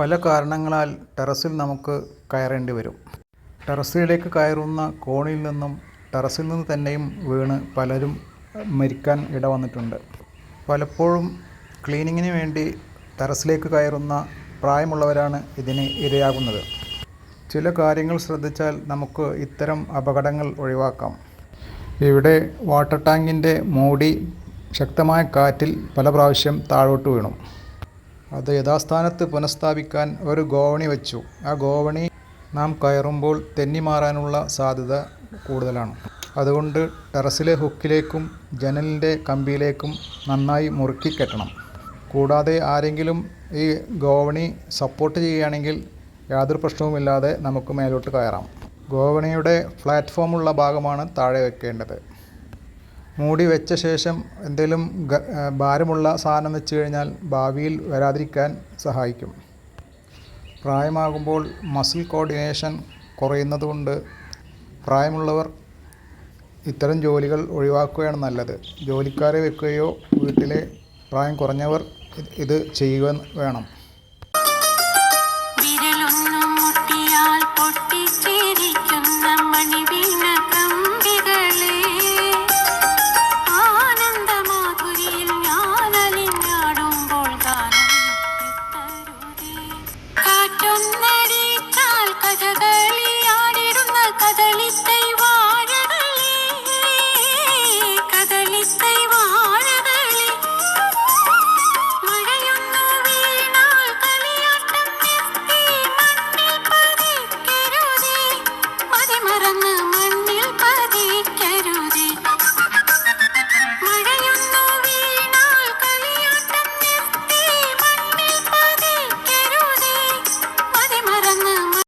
പല കാരണങ്ങളാൽ ടെറസിൽ നമുക്ക് കയറേണ്ടി വരും. ടെറസിലേക്ക് കയറുന്ന കോണിൽ നിന്നും ടെറസിൽ നിന്ന് തന്നെയും വീണ് പലരും മരിക്കാൻ ഇട വന്നിട്ടുണ്ട്. പലപ്പോഴും ക്ലീനിങ്ങിന് വേണ്ടി ടെറസിലേക്ക് കയറുന്ന പ്രായമുള്ളവരാണ് ഇതിന് ഇരയാകുന്നത്. ചില കാര്യങ്ങൾ ശ്രദ്ധിച്ചാൽ നമുക്ക് ഇത്തരം അപകടങ്ങൾ ഒഴിവാക്കാം. ഇവിടെ വാട്ടർ ടാങ്കിന്റെ മൂടി ശക്തമായ കാറ്റിൽ പല പ്രാവശ്യം താഴോട്ട് വീണു. അത് യഥാസ്ഥാനത്ത് പുനഃസ്ഥാപിക്കാൻ ഒരു ഗോവണി വെച്ചു. ആ ഗോവണി നാം കയറുമ്പോൾ തെന്നിമാറാനുള്ള സാധ്യത കൂടുതലാണ്. അതുകൊണ്ട് ടെറസിലെ ഹുക്കിലേക്കും ജനലിന്റെ കമ്പിയിലേക്കും നന്നായി മുറുക്കി കെട്ടണം. കൂടാതെ ആരെങ്കിലും ഈ ഗോവണി സപ്പോർട്ട് ചെയ്യുകയാണെങ്കിൽ യാതൊരു പ്രശ്നവുമില്ലാതെ നമുക്ക് മേലോട്ട് കയറാം. ഗോവണിയുടെ പ്ലാറ്റ്ഫോമുള്ള ഭാഗമാണ് താഴെ വെക്കേണ്ടത്. മൂടി വെച്ച ശേഷം എന്തെങ്കിലും ഭാരമുള്ള സാധനം വെച്ച് കഴിഞ്ഞാൽ ഭാവിയിൽ വരാതിരിക്കാൻ സഹായിക്കും. പ്രായമാകുമ്പോൾ മസിൽ കോർഡിനേഷൻ കുറയുന്നതുകൊണ്ട് പ്രായമുള്ളവർ ഇത്തരം ജോലികൾ ഒഴിവാക്കുകയാണ് നല്ലത്. ജോലിക്കാരെ വെക്കുകയോ വീട്ടിലെ പ്രായം കുറഞ്ഞവർ ഇത് ചെയ്യുക വേണം.